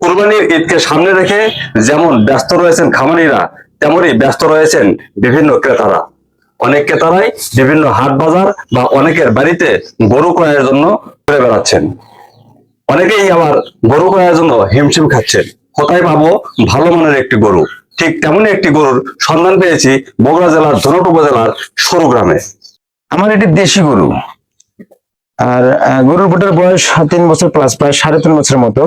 কুরবানির ঈদকে সামনে রেখে যেমন ব্যস্ত রয়েছেন খামারিরা তেমনই ব্যস্ত রয়েছেন বিভিন্ন ক্রেতারা। অনেক ক্রেতারাই বিভিন্ন হাট বাজার বা অনেকের বাড়িতে গরু ক্রয়ের জন্য ঘুরে বেড়াচ্ছেন। অনেকেই আবার গরু ক্রয়ের জন্য হিমশিম খাচ্ছেন। কোথায় পাবো? ভালো মানের একটি গরু। ঠিক তেমনই একটি গরুর সন্ধান পেয়েছি বগুড়া জেলার ধনট উপজেলার সরু গ্রামে। আমার এটি দেশি গরু। আর গরুর পেটের বয়স তিন বছর প্লাস প্রায় সাড়ে তিন বছরের মতো।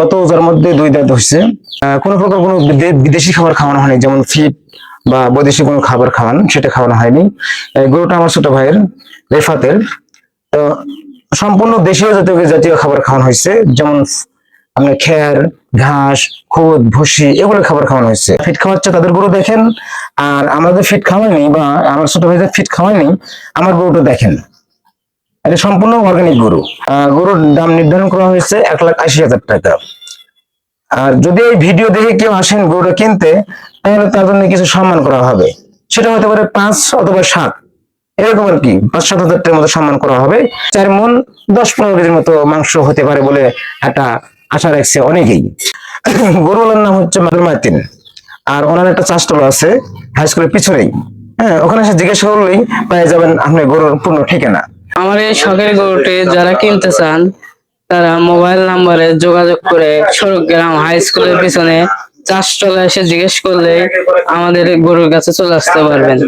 গত ওজার মধ্যে দুই দাঁত আহ, কোনো প্রকার কোনো বিদে- বিদেশি খাবার খাওয়ানো হয়নি যেমন ফিট বা বৈদেশিক কোনো খাবার খাওয়ান সেটা খাওয়ানো হয়নি। গরুটা আমার ছোট ভাইয়ের রেফাতের। তো সম্পূর্ণ দেশীয় জাতীয় জাতীয় খাবার খাওয়ানো হয়েছে যেমন আপনার খের ঘাস খুদ ভুসি এগুলো খাবার খাওয়ানো হয়েছে। ফিট খাওয়াচ্ছে তাদের গরু দেখেন আর আমাদের ফিট খাওয়ায়নি বা আমার ছোট ভাইদের ফিট খাওয়ায়নি আমার গরুটা দেখেন। এটা সম্পূর্ণ অর্গানিক গরু। গরুর দাম নির্ধারণ করা হয়েছে এক লাখ আশি হাজার টাকা। আর যদি এই ভিডিও দেখে কেউ আসেন গরুটা কিনতে, তাহলে তার জন্য কিছু সম্মান করা হবে। সেটা হতে পারে পাঁচ অথবা সাত। এরকম আর কি, পাঁচ সাত হাজার টাকার মতো সম্মান করা হবে। চার মন দশ পনেরো কেজির মতো মাংস হতে পারে বলে একটা আশা রাখছে অনেকেই। গরুগুলোর নাম হচ্ছে মাদুর মাতিন আর ওনার একটা চাষটল আছে, হাই স্কুলের পিছনেই। হ্যাঁ ওখানে এসে জিজ্ঞেস করলেই পেয়ে যাবেন আপনার গরুর পূর্ণ ঠিকানা। এই শখের গরুটি যারা কিনতে চান, তারা মোবাইল নাম্বারে যোগাযোগ করে সড়কগ্রাম হাই স্কুলের পিছনে চাষটলে এসে জিজ্ঞেস করলে আমাদের গরুর কাছে চলে আসতে পারবেন।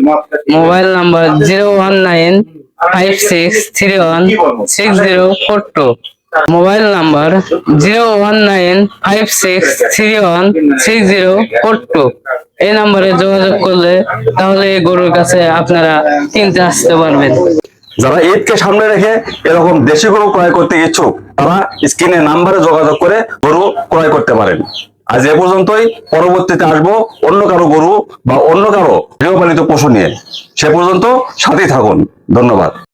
Mobile number zero one nine five six three one six zero four two. Mobile number zero one nine five six three one six zero four two. এই নাম্বারে যোগাযোগ করলে তাহলে এই গরুর কাছে আপনারা কিনতে আসতে পারবেন। যারা ঈদকে সামনে রেখে এরকম দেশি গরু ক্রয় করতে ইচ্ছুক, তারা স্ক্রিনে নাম্বারে যোগাযোগ করে গরু ক্রয় করতে পারেন। আজ এ পর্যন্তই, পরবর্তীতে আসব অন্য কারও গরু বা অন্য কারও গৃহপালিত পশু নিয়ে। সে পর্যন্ত সাথেই থাকুন। ধন্যবাদ।